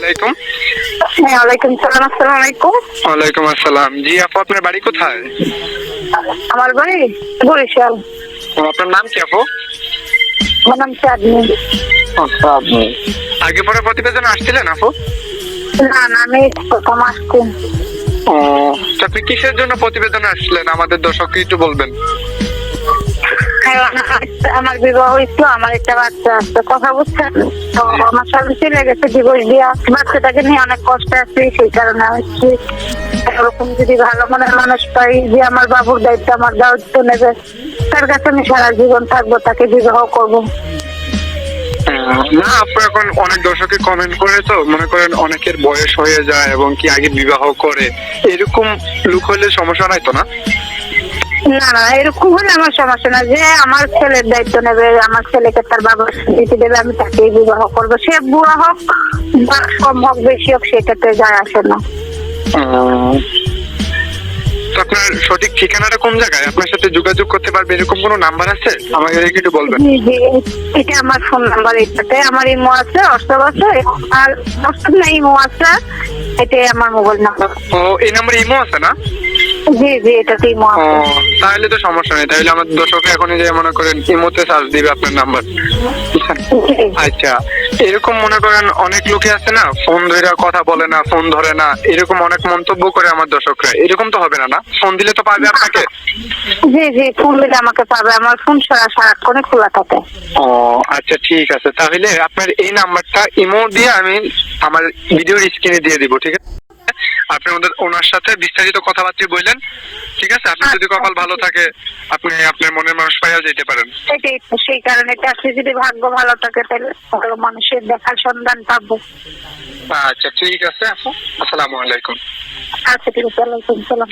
আলাইকুম। হ্যাঁ ওয়ালাইকুম সালাম আসসালামু আলাইকুম। ওয়ালাইকুম আসসালাম। জি আপু আপনার বাড়ি কোথায়? আমার বাড়ি বরিশাল। আপনার নাম কি আপু? আমার নাম চাঁদনি। আগে পরে প্রতিবেদন আসছিলেন আপু? না না আমি প্রথম আসছি। ও আপনি কিসের জন্য প্রতিবেদন আসছিলেন? আমাদের দর্শককে একটু বলবেন। আমার- আমার অনেক বাবুর দায়িত্ব আমার দায়িত্ব নেবে, তার কাছে আমি সারা জীবন থাকব, তাকে বিবাহ করব। না আপু এখন অনেক দর্শকে কমেন্ট করে তো, মনে করেন অনেকের বয়স হয়ে যায় এবং কি আগে বিবাহ করে, এরকম লুক হলে সমস্যা নাই তো না? না না এরকম হলে আমার সমস্যা না। যে আমার ছেলের দায়িত্ব নেবে, আমার ছেলেকে তার বাবা দিতে দেবে, আমি তাকেই বিবাহ করব। সে বুড়া হোক বা কম হোক বেশি হোক, সেটাতে যায় আসে না। আপনার সঠিক ঠিকানাটা কোন জায়গায়? আপনার সাথে যোগাযোগ করতে পারবে এরকম কোনো নাম্বার আছে? আমাকে একটু বলবেন। জি এটা আমার ফোন নাম্বার এটাতে আমার ইমো আছে হোয়াটসঅ্যাপ আছে আর হোয়াটসঅ্যাপ না ইমো আছে এটাই আমার মোবাইল নাম্বার ও এই নাম্বারে ইমো আছে না? জি জি এটাতে ইমো আছে। তাহলে তো সমস্যা নেই। তাহলে আমার দর্শক এখন যে মনে করেন ইমোতে সার্চ দিবে আপনার নাম্বার। আচ্ছা এরকম মনে করেন অনেক লোকে আছে না ফোন ধরে কথা বলে না ফোন ধরে না এরকম অনেক মন্তব্য করে আমার দর্শকরা। এরকম তো হবে না না? ফোন দিলে তো পাবে আপনাকে? জি জি ফোন দিলে আমাকে পাবে। আমার ফোন সারা সারাক্ষণে খোলা থাকে। ও আচ্ছা ঠিক আছে। তাহলে আপনার এই নাম্বারটা ইমো দিয়ে আমি আমার ভিডিওর স্ক্রিনে দিয়ে দিব ঠিক আছে? আপনি ওদের ওনার সাথে বিস্তারিত কথাবার্তা বললেন ঠিক আছে? আপনি যদি কপাল ভালো থাকে আপনি আপনার মনের মানুষ পাইয়া যেতে পারেন। সেটাই সেই কারণে আপনি যদি ভাগ্য ভালো থাকে তাহলে ভালো মানুষের দেখার সন্ধান পাবো। আচ্ছা ঠিক আছে আপু। আসসালামু আলাইকুম। আচ্ছা ঠিক আছে সালাম